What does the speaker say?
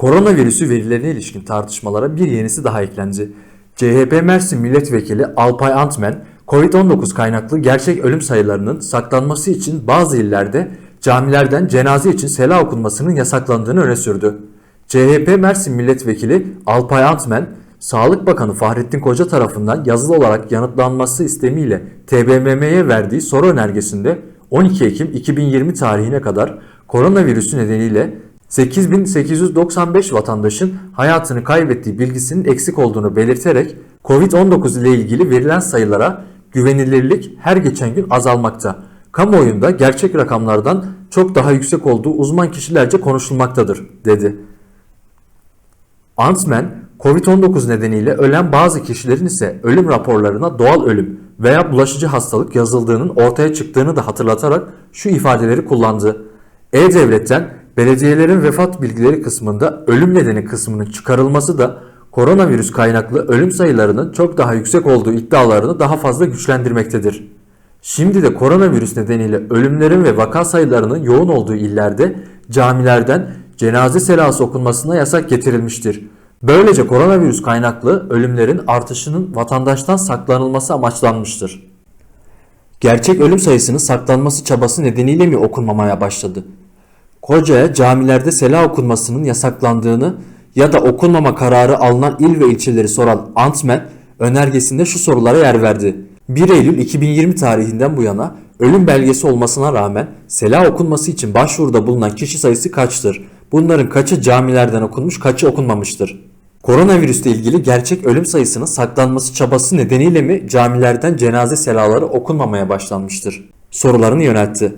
Koronavirüsü verilerine ilişkin tartışmalara bir yenisi daha eklendi. CHP Mersin Milletvekili Alpay Antmen, Covid-19 kaynaklı gerçek ölüm sayılarının saklanması için bazı illerde camilerden cenaze için sela okunmasının yasaklandığını öne sürdü. CHP Mersin Milletvekili Alpay Antmen, Sağlık Bakanı Fahrettin Koca tarafından yazılı olarak yanıtlanması istemiyle TBMM'ye verdiği soru önergesinde 12 Ekim 2020 tarihine kadar koronavirüsü nedeniyle 8895 vatandaşın hayatını kaybettiği bilgisinin eksik olduğunu belirterek Covid-19 ile ilgili verilen sayılara güvenilirlik her geçen gün azalmakta. Kamuoyunda gerçek rakamlardan çok daha yüksek olduğu uzman kişilerce konuşulmaktadır, dedi. Antmen, Covid-19 nedeniyle ölen bazı kişilerin ise ölüm raporlarına doğal ölüm veya bulaşıcı hastalık yazıldığının ortaya çıktığını da hatırlatarak şu ifadeleri kullandı. E-Devlet'ten belediyelerin vefat bilgileri kısmında ölüm nedeni kısmının çıkarılması da koronavirüs kaynaklı ölüm sayılarının çok daha yüksek olduğu iddialarını daha fazla güçlendirmektedir. Şimdi de koronavirüs nedeniyle ölümlerin ve vaka sayılarının yoğun olduğu illerde camilerden cenaze selası okunmasına yasak getirilmiştir. Böylece koronavirüs kaynaklı ölümlerin artışının vatandaştan saklanılması amaçlanmıştır. Gerçek ölüm sayısının saklanması çabası nedeniyle mi okunmamaya başladı? Koca'ya camilerde sela okunmasının yasaklandığını ya da okunmama kararı alınan il ve ilçeleri soran Antmen önergesinde şu sorulara yer verdi. 1 Eylül 2020 tarihinden bu yana ölüm belgesi olmasına rağmen sela okunması için başvuruda bulunan kişi sayısı kaçtır? Bunların kaçı camilerden okunmuş, kaçı okunmamıştır? Koronavirüsle ilgili gerçek ölüm sayısının saklanması çabası nedeniyle mi camilerden cenaze selaları okunmamaya başlanmıştır? Sorularını yöneltti.